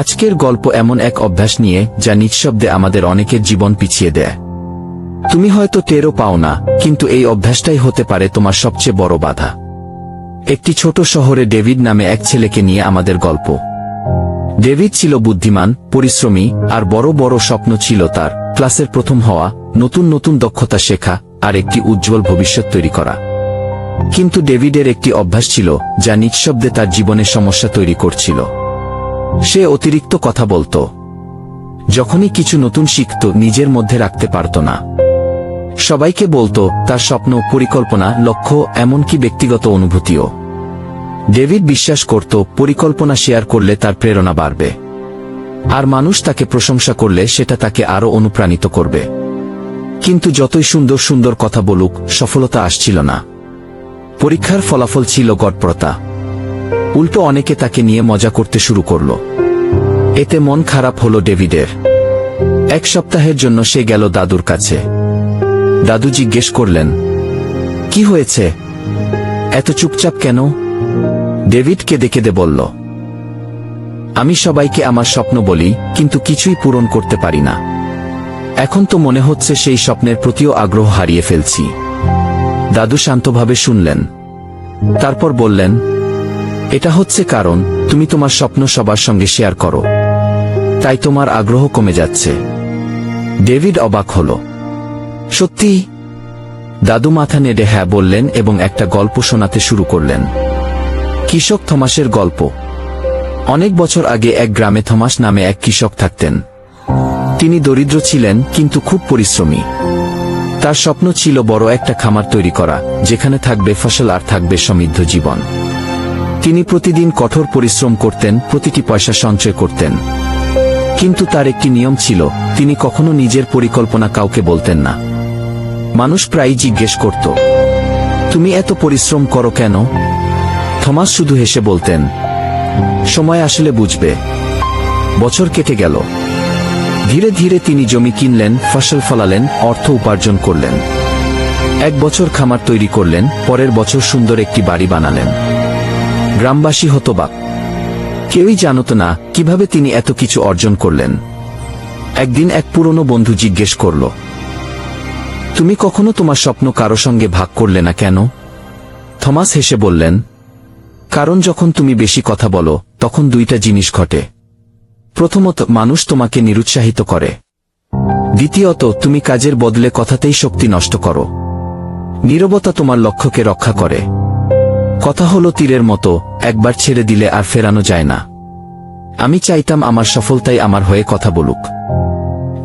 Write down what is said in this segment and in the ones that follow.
আজকের গল্প এমন এক অভ্যাস নিয়ে, যা নিঃশব্দে আমাদের অনেকের জীবন পিছিয়ে দেয়। তুমি হয়তো টেরও পাও না, কিন্তু এই অভ্যাসটাই হতে পারে তোমার সবচেয়ে বড় বাধা। একটি ছোট শহরে ডেভিড নামে এক ছেলেকে নিয়ে আমাদের গল্প। ডেভিড ছিল বুদ্ধিমান, পরিশ্রমী, আর বড় বড় স্বপ্ন ছিল তার, ক্লাসের প্রথম হওয়া, নতুন নতুন দক্ষতা শেখা, আর একটি উজ্জ্বল ভবিষ্যৎ তৈরি করা। কিন্তু ডেভিডের একটি অভ্যাস ছিল, যা নিঃশব্দে তার জীবনে সমস্যা তৈরি করছিল। সে অতিরিক্ত কথা বলতো। যখনই কিছু নতুন শিখত, নিজের মধ্যে রাখতে পারত না। সবাইকে বলতো, তার স্বপ্ন, পরিকল্পনা, লক্ষ্য এমনকি ব্যক্তিগত অনুভূতিও। ডেভিড বিশ্বাস করত, পরিকল্পনা শেয়ার করলে তার প্রেরণা বাড়বে। আর মানুষ তাকে প্রশংসা করলে সেটা তাকে আরও অনুপ্রাণিত করবে। কিন্তু যতই সুন্দর সুন্দর কথা বলুক, সফলতা আসছিল না। পরীক্ষার ফলাফল ছিল গড়প্রতা। উল্টো অনেকে তাকে নিয়ে মজা করতে শুরু করল। এতে মন খারাপ হলো ডেভিডের। এক সপ্তাহের জন্য সে গেল দাদুর কাছে। দাদু জিজ্ঞেস করলেন, কি হয়েছে? এত চুপচাপ কেন? ডেভিড কেঁদে কেঁদে বলল, আমি সবাইকে আমার স্বপ্ন বলি, কিন্তু কিছুই পূরণ করতে পারি না। এখন তো মনে হচ্ছে সেই স্বপ্নের প্রতিও আগ্রহ হারিয়ে ফেলছি। দাদু শান্তভাবে শুনলেন, তারপর বললেন এটা হচ্ছে কারণ, তুমি তোমার স্বপ্ন সবার সঙ্গে শেয়ার করো। তাই তোমার আগ্রহ কমে যাচ্ছে। ডেভিড অবাক হল। সত্যি? দাদু মাথা নেড়ে হ্যাঁ বললেন এবং একটা গল্প শোনাতে শুরু করলেন। কৃষক থমাসের গল্প। অনেক বছর আগে এক গ্রামে থমাস নামে এক কৃষক থাকতেন। তিনি দরিদ্র ছিলেন, কিন্তু খুব পরিশ্রমী। তার স্বপ্ন ছিল বড় একটা খামার তৈরি করা, যেখানে থাকবে ফসল আর থাকবে সমৃদ্ধ জীবন। তিনি প্রতিদিন কঠোর পরিশ্রম করতেন, প্রতিটি পয়সা সঞ্চয় করতেন। কিন্তু তার একটি নিয়ম ছিল, তিনি কখনো নিজের পরিকল্পনা কাউকে বলতেন না। মানুষ প্রায়ই জিজ্ঞেস করত, তুমি এত পরিশ্রম করো কেন? থমাস শুধু হেসে বলতেন, সময় আসলে বুঝবে। বছর কেটে গেল। ধীরে ধীরে তিনি জমি কিনলেন, ফসল ফলালেন, অর্থ উপার্জন করলেন। এক বছর খামার তৈরি করলেন, পরের বছর সুন্দর একটি বাড়ি বানালেন। গ্রামবাসী হতবাক। কেউই জানত না কীভাবে তিনি এত কিছু অর্জন করলেন। একদিন এক পুরনো বন্ধু জিজ্ঞেস করল, তুমি কখনো তোমার স্বপ্ন কারও সঙ্গে ভাগ করলে না কেন? থমাস হেসে বললেন, কারণ যখন তুমি বেশি কথা বলো, তখন দুইটা জিনিস ঘটে। প্রথমত, মানুষ তোমাকে নিরুৎসাহিত করে। দ্বিতীয়ত, তুমি কাজের বদলে কথাতেই শক্তি নষ্ট করো। নীরবতা তোমার লক্ষ্যকে রক্ষা করে। কথা হলো তীরের মতো, একবার ছেড়ে দিলে আর ফেরানো যায় না। আমি চাইতাম আমার সফলতাই আমার হয়ে কথা বলুক।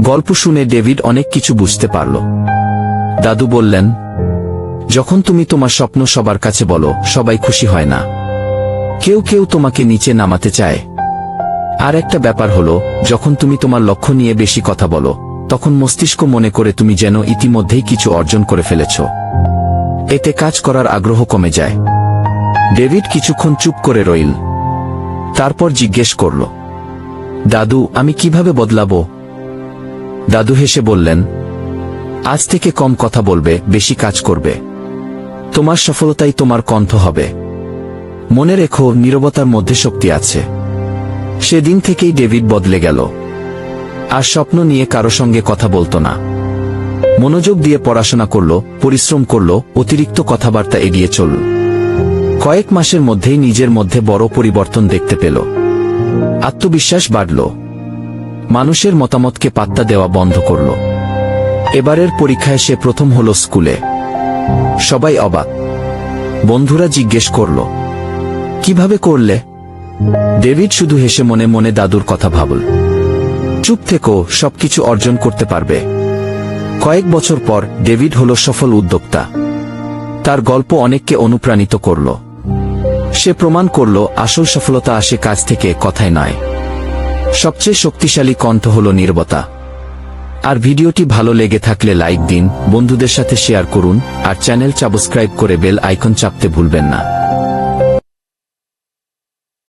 গল্প শুনে ডেভিড অনেক কিছু বুঝতে পারল। দাদু বললেন, যখন তুমি তোমার স্বপ্ন সবার কাছে বলো, সবাই খুশি হয় না। কেউ কেউ তোমাকে নিচে নামাতে চায়। আর একটা ব্যাপার হলো, যখন তুমি তোমার লক্ষ্য নিয়ে বেশি কথা বলো, তখন মস্তিষ্ক মনে করে তুমি যেন ইতিমধ্যেই কিছু অর্জন করে ফেলেছ। এতে কাজ করার আগ্রহ কমে যায়। ডেভিড কিছুক্ষণ চুপ করে রইল। তারপর জিজ্ঞেস করল, দাদু, আমি কীভাবে বদলাবো? দাদু হেসে বললেন, আজ থেকে কম কথা বলবে, বেশি কাজ করবে। তোমার সফলতাই তোমার কণ্ঠ হবে। মনে রেখো, নীরবতার মধ্যে শক্তি আছে। সেদিন থেকেই ডেভিড বদলে গেল। আর স্বপ্ন নিয়ে কারও সঙ্গে কথা বলতো না। মনোযোগ দিয়ে পড়াশোনা করল, পরিশ্রম করল, অতিরিক্ত কথাবার্তা এগিয়ে চলল। কয়েক মাসের মধ্যেই নিজের মধ্যে বড় পরিবর্তন দেখতে পেল। আত্মবিশ্বাস বাড়ল। মানুষের মতামতকে পাত্তা দেওয়া বন্ধ করল। এবারের পরীক্ষায় সে প্রথম হল স্কুলে। সবাই অবাক। বন্ধুরা জিজ্ঞেস করল, কীভাবে করলে? ডেভিড শুধু হেসে মনে মনে দাদুর কথা ভাবল। চুপ থেকো, সবকিছু অর্জন করতে পারবে। কয়েক বছর পর ডেভিড হল সফল উদ্যোক্তা। তার গল্প অনেককে অনুপ্রাণিত করল। সে প্রমাণ করল, আসল সফলতা আসে কাজ থেকে কথায় নয়। সবচেয়ে শক্তিশালী কণ্ঠ হল নির্বতা। আর ভিডিওটি ভালো লেগে থাকলে লাইক দিন, বন্ধুদের সাথে শেয়ার করুন, আর চ্যানেল সাবস্ক্রাইব করে বেল আইকন চাপতে ভুলবেন না।